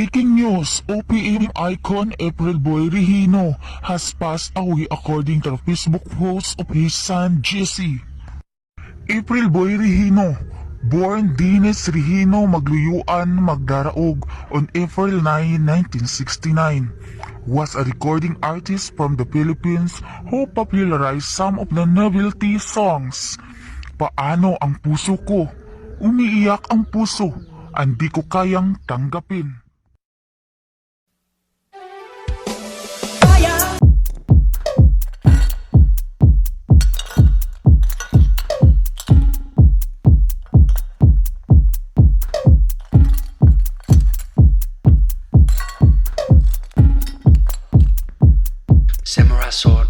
Breaking news, OPM icon April Boy Rihino has passed away according to the Facebook post of his son Jesse. April Boy Rihino, born Dines Rihino Magluyuan Magdaraog on April 9, 1969, was a recording artist from the Philippines who popularized some of the novelty songs. Paano ang puso ko? Umiiyak ang puso. Hindi ko kayang tanggapin. sort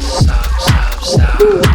stop, stop, stop.